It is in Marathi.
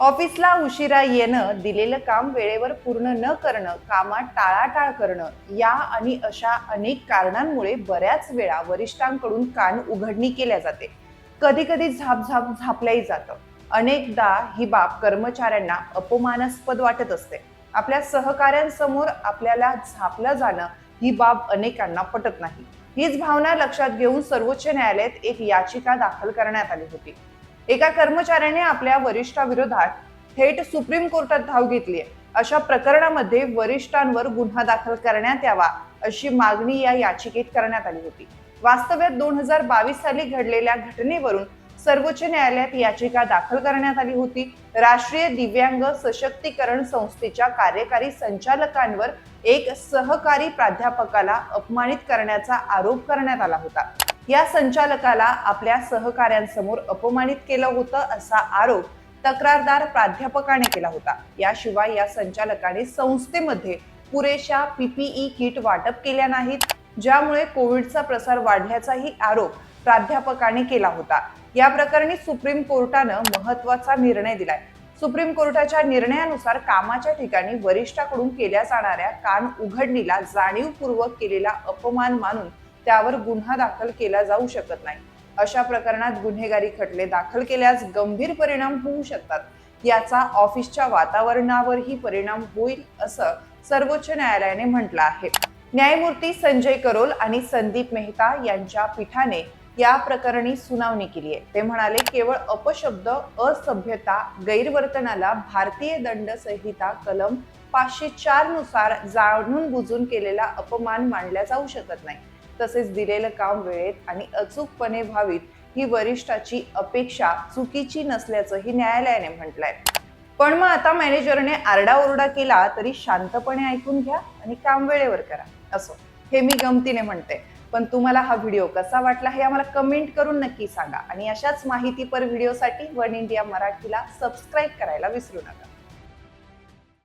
ऑफिसला उशिरा येणं दिलेलं काम वेळेवर पूर्ण न करणं कामात टाळाटाळ करणं या आणि अशा अनेक कारणांमुळे बऱ्याच वेळा वरिष्ठांकडून कान उघडणी केल्या जाते. कधी कधी झाप झापल्याही जातं. अनेकदा ही बाब कर्मचाऱ्यांना अपमानास्पद वाटत असते. आपल्या सहकाऱ्यांसमोर आपल्याला झापलं जाणं ही बाब अनेकांना पटत नाही. हीच भावना लक्षात घेऊन सर्वोच्च न्यायालयात एक याचिका दाखल करण्यात आली होती. एका कर्मचाऱ्याने आपल्या वरिष्ठाविरोधात थेट सुप्रीम कोर्टात धाव घेतली आहे अशा प्रकरणामध्ये वरिष्ठांवर गुन्हा दाखल करण्यात यावा अशी मागणी या याचिकेत करण्यात आली होती. वास्तव्यात दोन हजार बावीस साली घडलेल्या घटनेवरून सर्वोच्च न्यायालयात याचिका दाखल करण्यात आली होती. राष्ट्रीय दिव्यांग सशक्तीकरण संस्थेच्या कार्यकारी संचालकांवर एक सहकारी प्राध्यापकाला अपमानित करण्याचा आरोप करण्यात आला होता. या संचालकाला आपल्या सहकाऱ्यांसमोर अपमानित केलं होतं असा आरोप तक्रारदार प्राध्यापकाने केला होता. याशिवाय या संचालकाने संस्थेमध्ये पुरेशा पीपीई किट वाटप केल्या नाहीत ज्यामुळे कोविडचा प्रसार वाढल्याचाही आरोप प्राध्यापकाने केला होता. या प्रकरणी सुप्रीम कोर्टानं महत्त्वाचा निर्णय दिलाय. सुप्रीम कोर्टाच्या निर्णयानुसार कामाच्या ठिकाणी वरिष्ठाकडून केल्या जाणाऱ्या कान उघडणीला जाणीवपूर्वक केलेला अपमान मानून त्यावर गुन्हा दाखल केला जाऊ शकत नाही. अशा प्रकरणात गुन्हेगारी खटले दाखल केल्यास गंभीर परिणाम होऊ शकतात. याचा ऑफिसच्या वातावरणावरही परिणाम होईल असं सर्वोच्च न्यायालयाने म्हटलं आहे. न्यायमूर्ती संजय करोल आणि संदीप मेहता यांच्या पीठाने या प्रकरणी सुनावणी केली आहे. ते म्हणाले केवळ अपशब्द असभ्यता गैरवर्तनाला भारतीय दंड संहिता कलम पाचशे चारनुसार जाणून बुजून केलेला अपमान मानला जाऊ शकत नाही. तसेच दिलेलं काम वेळेत आणि अचूकपणे व्हावीत ही वरिष्ठाची अपेक्षा चुकीची नसल्याचंही न्यायालयाने म्हटलंय. पण मग आता मॅनेजरने आरडाओरडा केला तरी शांतपणे ऐकून घ्या आणि काम वेळेवर करा असो हे मी गमतीने म्हणते. पण तुम्हाला हा व्हिडिओ कसा वाटला हे आम्हाला कमेंट करून नक्की सांगा आणि अशाच माहितीपर व्हिडिओसाठी वन इंडिया मराठीला सबस्क्राईब करायला विसरू नका.